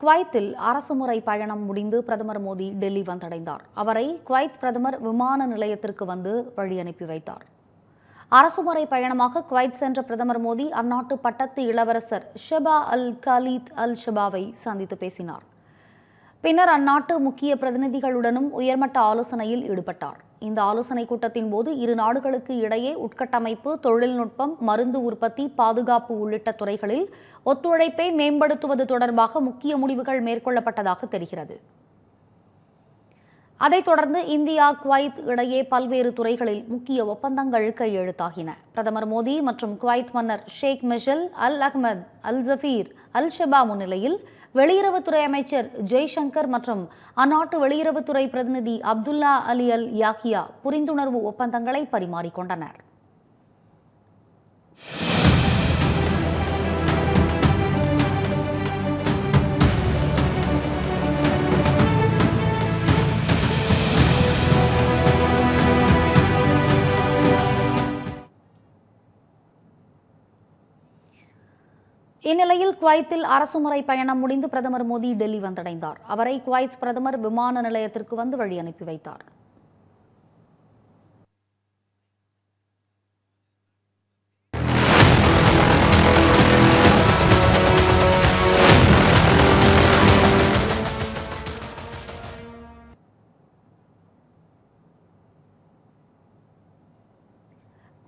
குவைத்தில் அரசுமுறை பயணம் முடிந்து பிரதமர் மோடி டெல்லி வந்தடைந்தார். அவரை குவைத் பிரதமர் விமான நிலையத்திற்கு வந்து வழி அனுப்பி வைத்தார். அரசுமுறை பயணமாக குவைத் சென்ற பிரதமர் மோடி அந்நாட்டு பட்டத்து இளவரசர் ஷெபா அல் கலீத் அல் ஷெபாவை சந்தித்து பேசினார். பின்னர் அந்நாட்டு முக்கிய பிரதிநிதிகளுடனும் உயர்மட்ட ஆலோசனையில் ஈடுபட்டார். இந்த ஆலோசனை கூட்டத்தின் போது இரு நாடுகளுக்கு இடையே உட்கட்டமைப்பு தொழில்நுட்பம் மருந்து உற்பத்தி பாதுகாப்பு உள்ளிட்ட துறைகளில் ஒத்துழைப்பை மேம்படுத்துவது தொடர்பாக முக்கிய முடிவுகள் மேற்கொள்ளப்பட்டதாக தெரிகிறது. அதைத் தொடர்ந்து இந்தியா குவைத் இடையே பல்வேறு துறைகளில் முக்கிய ஒப்பந்தங்கள் கையெழுத்தாகின. பிரதமர் மோடி மற்றும் குவைத் மன்னர் ஷேக் மிஷல் அல் அஹ்மத் அல் ஜஃபீர் அல் ஷெபா முன்னிலையில் வெளியுறவுத்துறை அமைச்சர் ஜெய்சங்கர் மற்றும் அந்நாட்டு வெளியுறவுத்துறை பிரதிநிதி அப்துல்லா அலி அல் யாஹியா புரிந்துணர்வு ஒப்பந்தங்களை பரிமாறிக்கொண்டனர். இந்நிலையில் குவைத்தில் அரசுமுறை பயணம் முடிந்து பிரதமர் மோடி டெல்லி வந்தடைந்தார். அவரை குவைத் பிரதமர் விமான நிலையத்திற்கு வந்து வழி அனுப்பி வைத்தார்.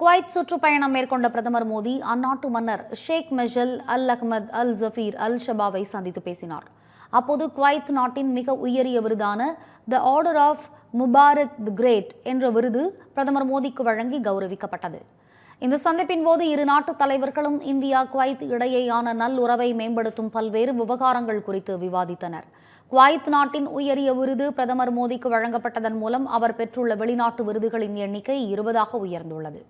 குவைத் சுற்றுப்பயணம் மேற்கொண்ட பிரதமர் மோடி அந்நாட்டு மன்னர் ஷேக் மெஷல் அல் அஹ்மத் அல் ஜஃபீர் அல் ஷபாவை சந்தித்து பேசினார். அப்போது குவைத் நாட்டின் மிக உயரிய விருதான the order of Mubarak the great என்ற விருது பிரதமர் மோடிக்கு வழங்கி கௌரவிக்கப்பட்டது. இந்த சந்திப்பின் போது இரு நாட்டு தலைவர்களும் இந்தியா குவைத் இடையேயான நல்லுறவை மேம்படுத்தும் பல்வேறு விவகாரங்கள் குறித்து விவாதித்தனர். குவைத் நாட்டின் உயரிய விருது பிரதமர் மோடிக்கு வழங்கப்பட்டதன் மூலம் அவர் பெற்றுள்ள வெளிநாட்டு விருதுகளின் எண்ணிக்கை இருபதாக உயர்ந்துள்ளது.